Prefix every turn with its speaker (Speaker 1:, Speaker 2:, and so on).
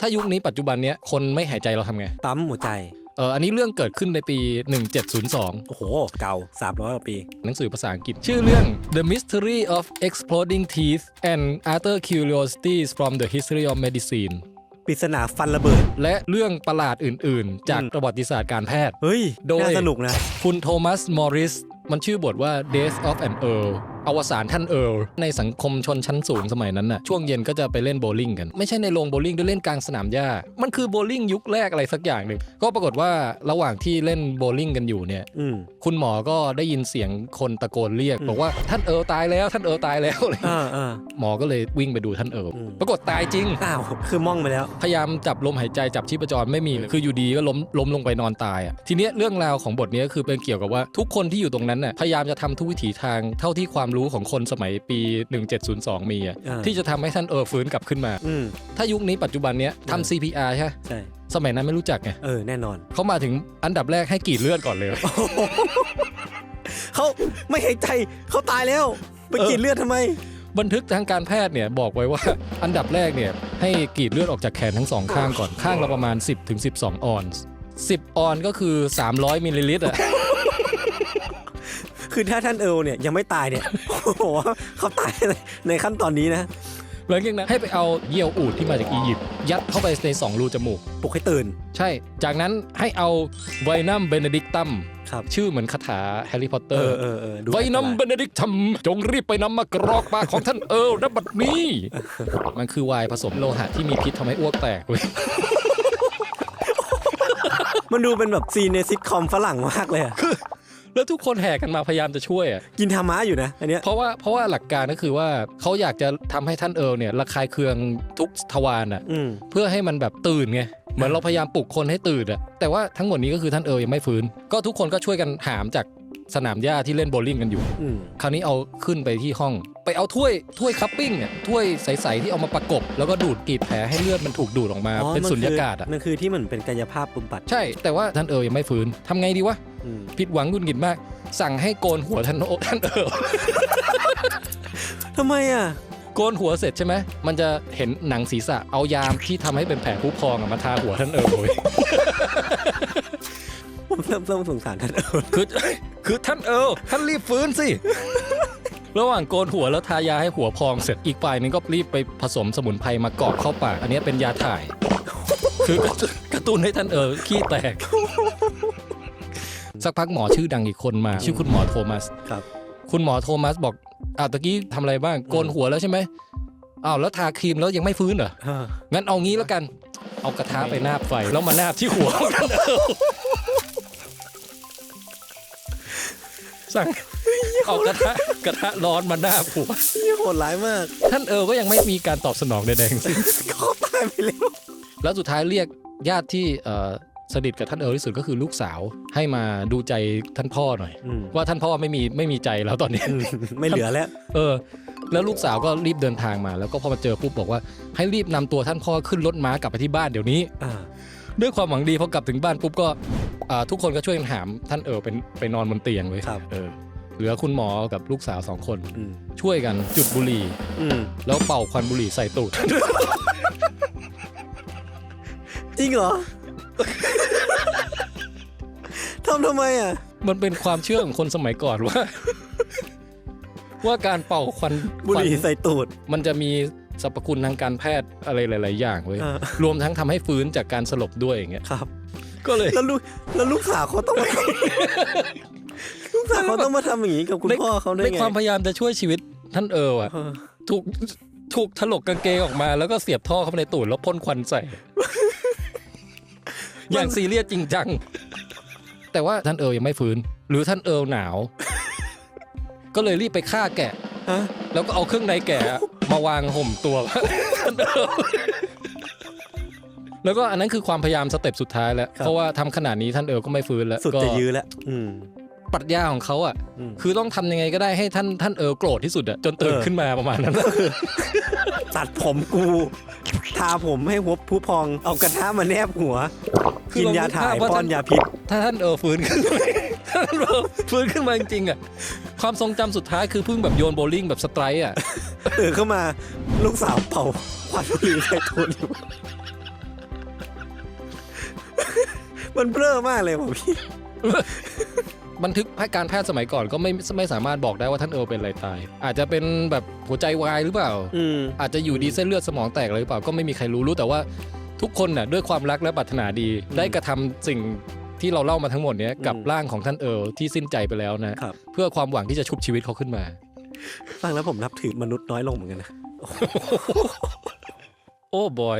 Speaker 1: ถ้ายุคนี้ปัจจุบันเนี้ยคนไม่หายใจเราทำไง
Speaker 2: ปั๊มหัวใจ
Speaker 1: เอออันนี้เรื่องเกิดขึ้นในปี 1702
Speaker 2: โอ้โห เก่า 300กว่าปี
Speaker 1: หนังสือภาษาอังกฤษ ชื่อเรื่อง The Mystery of Exploding Teeth and Other Curiosities from the History of Medicine
Speaker 2: ปริศนาฟันระเบิด
Speaker 1: และเรื่องประหลาดอื่น ๆ จาก
Speaker 2: อืม
Speaker 1: ประวัติศาสตร์การแพทย์
Speaker 2: เฮ้ย
Speaker 1: โดย
Speaker 2: น่าสนุกนะ
Speaker 1: คุณโทมัส มอริส มันชื่อบทว่า Death of an Earl อวสานท่านเอิร์ลในสังคมชนชั้นสูงสมัยนั้นน่ะช่วงเย็นก็จะไปเล่นโบว์ลิ่งกัน ไม่ใช่ในโรงโบว์ลิ่งด้วยเล่นกลางสนามหญ้า มันคือโบว์ลิ่งยุคแรกอะไรสักอย่างหนึ่งก็ปรากฏว่าระหว่างที่เล่นโบว์ลิ่งกันอยู่เนี่ย
Speaker 2: อืม
Speaker 1: คุณหมอก็ได้ยินเสียงคนตะโกนเรียก
Speaker 2: อืม
Speaker 1: บอกว่าท่านเอิร์ลตายแล้วท่านเอิร์ลตายแล้วอะไรอย่างเงี้ย
Speaker 2: อ่าอ่า
Speaker 1: หมอก็เลยวิ่งไปดูท่านเอิร์ล
Speaker 2: อืม
Speaker 1: ปรากฏตายจริง
Speaker 2: อ้าว คือม่องไปแล้ว
Speaker 1: พยายามจับลมหายใจจับชีพจรไม่มีเลยคืออยู่ดีก็ล้มล้มลงไปนอนตายอะทีเนี้ยเรื่องราวของบทเนี้ยคือเป็นเกี่ยวกับว่าทุกคนที่อยู่ตรงนั้นน่ะพยายามจะทำทุกวิถีทางเท่าที่ความรู้ของคนสมัยปี 1702 มีอะ
Speaker 2: อ่า
Speaker 1: ที่จะทำให้ท่านเออฟื้นกลับขึ้นมา
Speaker 2: อืม
Speaker 1: ถ้ายุคนี้ปัจจุบันเนี้ย
Speaker 2: เออ
Speaker 1: ทำ CPR ใช่ไหม
Speaker 2: ใช่
Speaker 1: สมัยนั้นไม่รู้จักไง
Speaker 2: เออ แน่นอน
Speaker 1: เขามาถึงอันดับแรกให้กรีดเลือดก่อนเลย
Speaker 2: เขาไม่หายใจเขาตายแล้ว ไป
Speaker 1: เออ
Speaker 2: กินเลือดทำไม
Speaker 1: บันทึกทางการแพทย์เนี่ยบอกไว้ว่าอันดับแรกเนี่ยให้กรีดเลือดออกจากแขนทั้งสองข้างก่อนข้างละประมาณ 10ถึง12 ออนซ์10 ออนซ์ก็คือ 300มิลลิลิตรอะ
Speaker 2: คือถ้าท่านเอิร์ลเนี่ยยังไม่ตายเนี่ยโอ้โหเขาตายในในขั้นตอนนี้นะ
Speaker 1: หลังจากนั้นให้ไปเอาเยี่ยวอูดที่มาจากอียิปต์ยัดเข้าไปใน2รูจมูก
Speaker 2: ปลุกให้ตื่น
Speaker 1: ใช่ จากนั้นให้เอาไวนัมเบเนดิกตัม
Speaker 2: ครับ
Speaker 1: ชื่อเหมือนคาถาแฮร์รี่พอตเต
Speaker 2: เอ
Speaker 1: อ
Speaker 2: อ
Speaker 1: ร์
Speaker 2: เออเออดู
Speaker 1: ไวนัม
Speaker 2: อัน
Speaker 1: เบ
Speaker 2: ตราย
Speaker 1: เนดิกตัมจงรีบไปนำมากรอกปากของท่านเอิร์ลณบัดนี้ มันคือไวน์ผสมโลหะที่มีพิษทำให้อ้วกแตกเว้ย
Speaker 2: มันดูเป็นแบบซีนในซิทคอมฝรั่งมากเลยอะ
Speaker 1: แล้วทุกคนแห่กันมาพยายามจะช่วยอะ
Speaker 2: กินธรรมะอยู่นะ อันเนี้ย
Speaker 1: เพราะว่าเพราะว่าหลักการก็คือว่าเขาอยากจะทำให้ท่านเอิร์ลเนี่ยระคายเคืองทุกทวารอะ
Speaker 2: อืม
Speaker 1: เพื่อให้มันแบบตื่นไง เหมือนเราพยายามปลุกคนให้ตื่นอะแต่ว่าทั้งหมดนี้ก็คือท่านเอิร์ลยังไม่ฟื้น ก็ทุกคนก็ช่วยกันหามจากสนามหญ้าที่เล่นโบว์ลิ่งกันอยู่
Speaker 2: อืม
Speaker 1: คราวนี้เอาขึ้นไปที่ห้อง ไปเอาถ้วยถ้วยคัพปิ้งเนี่ยถ้วยใสๆที่เอามาประกบ แล้วก็ดูดกรีดแผลให้เลือดมันถูกดูดออกมา
Speaker 2: อ๋อ
Speaker 1: เป็น
Speaker 2: มั
Speaker 1: สุญญากาศ
Speaker 2: คือ
Speaker 1: อะ
Speaker 2: มันคือที่เหมือนเป็นกายภาพบำบัด
Speaker 1: ใช่แต่ว่าท่านเอิร์ลยังไม่ฟื้นทำไงดีวะ
Speaker 2: อืม
Speaker 1: ผิดหวังกุนกินมาก สั่งให้โกนหัวท่านโอท่านเอิร์ล
Speaker 2: ทำไมอะ
Speaker 1: โกนหัวเสร็จใช่ไหมมันจะเห็นหนังศีรษะเอายามที่ทำให้เป็นแผลผุพองอะมาทาหัวท่านเอิร์ลเว้ย
Speaker 2: ผมเริ่มเริ่มสงสารท่านเอิร์ล
Speaker 1: คือคือท่านเอิร์ลท่านรีบฟื้นสิระหว่างโกนหัวแล้วทายาให้หัวพองเสร็จอีกฝ่ายหนึงก็รีบไปผสมสมุนไพรมากรอกเข้าปากอันนี้เป็นยาถ่าย คือกระตุ้นกระตุ้นให้ท่านเอิร์ลขี้แตก สักพักหมอชื่อดังอีกคนมา ชื่อคุณหมอโทมัส
Speaker 2: ครับ
Speaker 1: คุณหมอโทมัสบอกอ้าวตะกี้ทำอะไรบ้างโกนหัวแล้วใช่ไหมอ้าวแล้วทาครีมแล้วยังไม่ฟื้นเหรอ
Speaker 2: เออ
Speaker 1: งั้นเอางี้แล้วกัน เอากระทะไปนาบไฟแล้วมานาบที่หัวของท่านเอิร์ลสั่งเอากระทะกระทะร้อนมานาบหัว
Speaker 2: นี่โหดร้ายมาก
Speaker 1: ท่านเอิร์ลก็ยังไม่มีการตอบสนองใดๆทั้งสิ้น
Speaker 2: เขาตายไปแล้ว
Speaker 1: แล้วสุดท้ายเรียกญาติที่เอ่อ สนิทกับท่านเอิร์ลที่สุดก็คือลูกสาว ให้มาดูใจท่านพ่อหน่อย
Speaker 2: อืม
Speaker 1: ว่าท่านพ่อไม่มีไม่มีใจแล้วตอนนี้
Speaker 2: อืมไม่เหลือแล้ว
Speaker 1: เออ แล้วลูกสาวก็รีบเดินทางมา แล้วก็พอมาเจอปุ๊บบอกว่า ให้รีบนำตัวท่านพ่อขึ้นรถม้ากลับไปที่บ้านเดี๋ยวนี้
Speaker 2: อ่า
Speaker 1: ด้วยความหวังดีพอกลับถึงบ้านปุ๊บก็อ่าทุกคนก็ช่วยกันหามท่านเอิร์ลเป็นไปนอนบนเตียงเลย
Speaker 2: ครับ
Speaker 1: เออเหลือคุณหมอกับลูกสาวสองคน
Speaker 2: อืม
Speaker 1: ช่วยกันจุดบุหรี่
Speaker 2: อืม
Speaker 1: แล้วเป่าควันบุหรี่ใส่ตูด
Speaker 2: จริงเหรอ ทำทำไมอะ
Speaker 1: มันเป็นความเชื่อของคนสมัยก่อนว่า ว่าการเป่าควัน
Speaker 2: บุหรี่
Speaker 1: ควัน
Speaker 2: ใส่ตูด
Speaker 1: มันจะมีสรรพคุณทางการแพทย์อะไรหลาย ๆ อย่างเว้ย
Speaker 2: อ่า ร
Speaker 1: วมทั้งทำให้ฟื้นจากการสลบด้วยอย่างเงี้ย
Speaker 2: ครับ
Speaker 1: ก็เลย
Speaker 2: แล้วลูกแล้วลูกสาวเขาต้องมา ลูกสาวเขาต้องมาทำอย่างนี้กับคุณ
Speaker 1: ใน
Speaker 2: พ่อเขาได้
Speaker 1: ใน
Speaker 2: ไง
Speaker 1: ความพยายามจะช่วยชีวิตท่านเอิร์ลอะ
Speaker 2: เออ
Speaker 1: ถูกถูกถลกกางเกงออกมาแล้วก็เสียบท่อเข้าไปในตูดแล้วพ่นควันใส่ อย่างซีเรียสจริงจัง แต่ว่าท่านเอิร์ลยังไม่ฟื้น หรือท่านเอิร์ลหนาว ก็เลยรีบไปฆ่าแกะ
Speaker 2: ฮะ
Speaker 1: แล้วก็เอาเครื่องในแกะมาวางห่มตัวท่านเอิร์ลแล้วก็อันนั้นคือความพยายามสเต็ปสุดท้ายแล้ว เพราะว่าทำขนาดนี้ท่านเอิร์ลก็ไม่ฟื้นแล้ว
Speaker 2: สุด
Speaker 1: ก็
Speaker 2: จะยื้อแล้วอืม
Speaker 1: ปรัชญาของเขาอะ
Speaker 2: อืม
Speaker 1: คือต้องทำยังไงก็ได้ให้ท่านท่านเอิร์ลโกรธที่สุดอะจนตื่น
Speaker 2: เออ
Speaker 1: ขึ้นมาประมาณนั้น
Speaker 2: ตัดผมกู ทาผมให้หัวผู้พอง เอากระทะมาแนบหัว กินยาถ่ายป้อ
Speaker 1: น
Speaker 2: ยาพิษ
Speaker 1: ถ้าท่านเออฟื้นขึ้นถ้าท่านเออฟื้นขึ้นมาจริงๆอะ ความทรงจำสุดท้ายคือพึ่งแบบโยนโบลิ่งแบบสไตร์อะ
Speaker 2: ตื่เข้ามาลูกสาวเป่าควันบุหรี่ใส่ตันอยู่มันเบ้อมากเลยผมพี่
Speaker 1: บันทึกให้การแพทย์สมัยก่อนก็ไม่ไม่สามารถบอกได้ว่าท่านเอิร์ลเป็นอะไรตาย อาจจะเป็นแบบหัวใจวายหรือเปล่า
Speaker 2: อืม
Speaker 1: อาจจะอยู่ดีเส้นเลือดสมองแตกอะไรหรือเปล่าก็ไม่มีใครรู้รู้แต่ว่าทุกคนน่ะด้วยความรักและปรารถนาดี ได้กระทำสิ่งที่เราเล่ามาทั้งหมดเนี้ยกับร่างของท่านเอิร์ลที่สิ้นใจไปแล้วนะครับเพื่อความหวังที่จะชุบชีวิตเขาขึ้นมา
Speaker 2: ฟังแล้วผมนับถือมนุษย์น้อยลงเหมือนกันนะ
Speaker 1: โอ้บอย